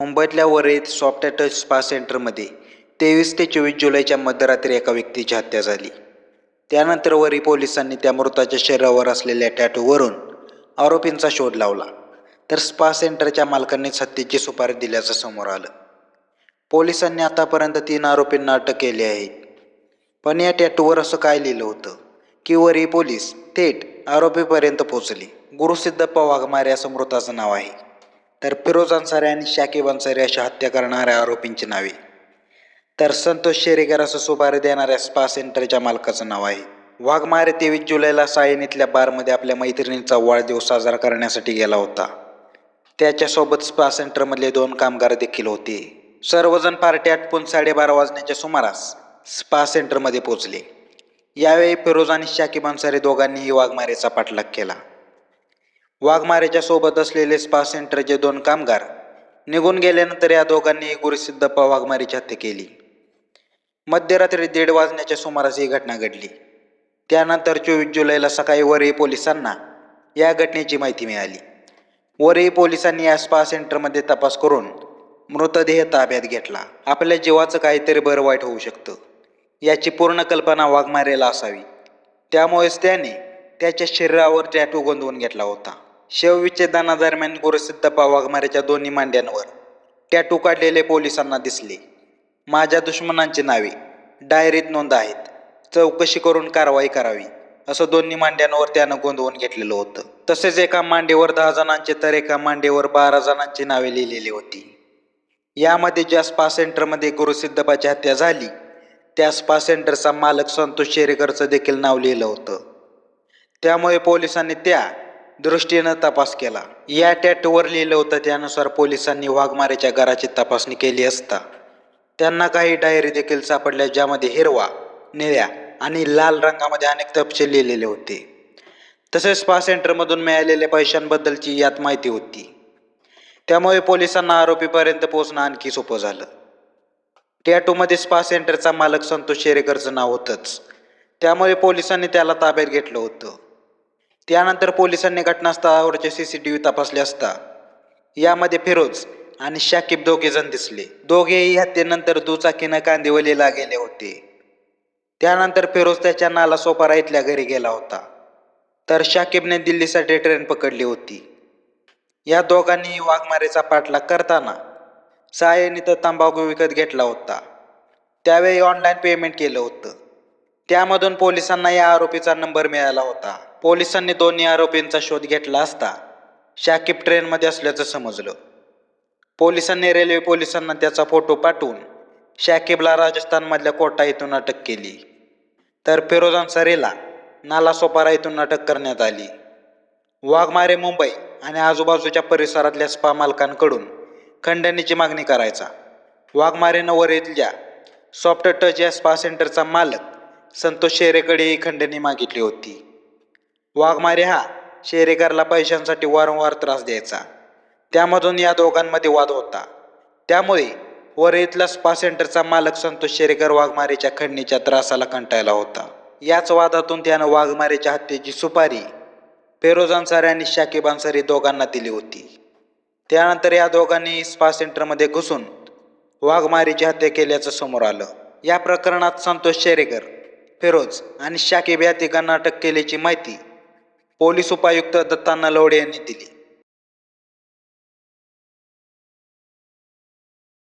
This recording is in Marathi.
मुंबईतल्या वरळीत सॉफ्ट टच स्पा सेंटरमध्ये तेवीस ते चोवीस जुलैच्या मध्यरात्री एका व्यक्तीची हत्या झाली. त्यानंतर वरी पोलिसांनी त्या मृताच्या शरीरावर असलेल्या टॅटूवरून आरोपींचा शोध लावला. तर स्पा सेंटरच्या मालकांनीच हत्येची सुपारी दिल्याचं समोर आलं. पोलिसांनी आतापर्यंत तीन आरोपींना अटक केली आहे. पण या टॅटूवर असं काय लिहिलं होतं? की वरी पोलीस थेट आरोपीपर्यंत पोहोचले. गुरुसिद्धप्पा वाघमारे असं मृताचं नाव आहे. तर फिरोज अन्सारी आणि शाकिब अन्सारी अशा हत्या करणाऱ्या आरोपींची नावे. तर संतोष शेरेकर असं सुपारी देणाऱ्या स्पा सेंटरच्या मालकाचं नाव आहे. वाघमारे तेवीस जुलैला सायन इथल्या बारमध्ये आपल्या मैत्रिणीचा वाढदिवस साजरा करण्यासाठी गेला होता. त्याच्यासोबत स्पा सेंटरमधले दोन कामगार देखील होते. सर्वजण पार्टी आटपून साडेबारा वाजण्याच्या सुमारास स्पा सेंटरमध्ये पोहोचले. यावेळी फिरोज आणि शाकिब अन्सारी दोघांनीही वाघमारेचा पाठलाग केला. वाघमारेच्या सोबत असलेले स्पा सेंटरचे दोन कामगार निघून गेल्यानंतर या दोघांनी गुरुसिद्धप्पा वाघमारीची हत्या केली. मध्यरात्री दीड वाजण्याच्या सुमारास ही घटना घडली. त्यानंतर चोवीस जुलैला सकाळी वरळी पोलिसांना या घटनेची माहिती मिळाली. वरळी पोलिसांनी या स्पा सेंटरमध्ये तपास करून मृतदेह ताब्यात घेतला. आपल्या जीवाचं काहीतरी बरं वाईट होऊ शकतं. याची पूर्ण कल्पना वाघमारेला असावी. त्यामुळेच त्याने त्याच्या शरीरावर टॅटू गोंदवून घेतला होता. शवविच्छेदनादरम्यान गुरुसिद्धप्पा वाघमारेच्या दोन्ही मांड्यांवर टॅटू काढलेले पोलिसांना दिसले. माझ्या दुश्मनांची नावे डायरीत नोंद आहेत. चौकशी करून कारवाई करावी असं दोन्ही मांड्यांवर त्यानं गोंधवून घेतलेलं होतं. तसेच एका मांडीवर दहा जणांचे तर एका मांडीवर बारा जणांची नावे लिहिलेली होती. यामध्ये ज्या स्पा सेंटरमध्ये गुरुसिद्धपाची हत्या झाली त्या स्पा सेंटरचा मालक संतोष शेरेकरचं देखील नाव लिहिलं होतं. त्यामुळे पोलिसांनी त्या दृष्टीनं तपास केला. या टॅटूवर लिहिलं होतं त्यानुसार पोलिसांनी वाघमारेच्या घराची तपासणी केली असता. त्यांना काही डायरी देखील सापडल्या ज्यामध्ये हिरवा निळ्या आणि लाल रंगामध्ये अनेक तपशील लिहिलेले होते. तसेच स्पा सेंटरमधून मिळालेल्या पैशांबद्दलची यात माहिती होती. त्यामुळे पोलिसांना आरोपीपर्यंत पोहोचणं आणखी सोपं झालं. टॅटोमध्ये स्पा सेंटरचा मालक संतोष शेरेकरचं नाव होतंच. त्यामुळे पोलिसांनी त्याला ताब्यात घेतलं होतं. त्यानंतर पोलिसांनी घटनास्थळावरचे सी सी टी व्ही तपासले असता. यामध्ये फिरोज आणि शाकिब दोघेजण दिसले. दोघेही हत्येनंतर दुचाकीनं कांदिवलीला गेले होते. त्यानंतर फिरोज त्याच्या नाला सोपारा इथल्या घरी गेला होता. तर शाकिबने दिल्लीसाठी ट्रेन पकडली होती. या दोघांनी वाघमारेचा पाठलाग करताना सायन तर तंबाखू विकत घेतला होता. त्यावेळी ऑनलाईन पेमेंट केलं होतं. त्यामधून पोलिसांना या आरोपीचा नंबर मिळाला होता. पोलिसांनी दोन्ही आरोपींचा शोध घेतला असता शाकिब ट्रेनमध्ये असल्याचं समजलं. पोलिसांनी रेल्वे पोलिसांना त्याचा फोटो पाठवून शाकिबला राजस्थानमधल्या कोटा इथून अटक केली. तर फिरोज अन्सारीला नालासोपारा इथून अटक करण्यात आली. वाघमारे मुंबई आणि आजूबाजूच्या परिसरातल्या स्पा मालकांकडून खंडणीची मागणी करायचा. वाघमारे नवर येथल्या सॉफ्ट टच या स्पा सेंटरचा मालक संतोष शेरेकडे ही खंडणी मागितली होती. वाघमारे हा शेरेकरला पैशांसाठी वारंवार त्रास द्यायचा. त्यामधून या दोघांमध्ये वाद होता. त्यामुळे वरळीतला स्पा सेंटरचा मालक संतोष शेरेकर वाघमारेच्या खंडणीच्या त्रासाला कंटाळला होता. याच वादातून त्यानं वाघमारेच्या हत्येची सुपारी फेरोज अन्सारी आणि शाकिब अन्सारी दोघांना दिली होती. त्यानंतर या दोघांनी स्पा सेंटरमध्ये घुसून वाघमारीची हत्या केल्याचं समोर आलं. या प्रकरणात संतोष शेरेकर फिरोज आणि शाकिब या तिघांना अटक केल्याची माहिती पोलीस उपायुक्त दत्ता नलवडे यांनी दिली.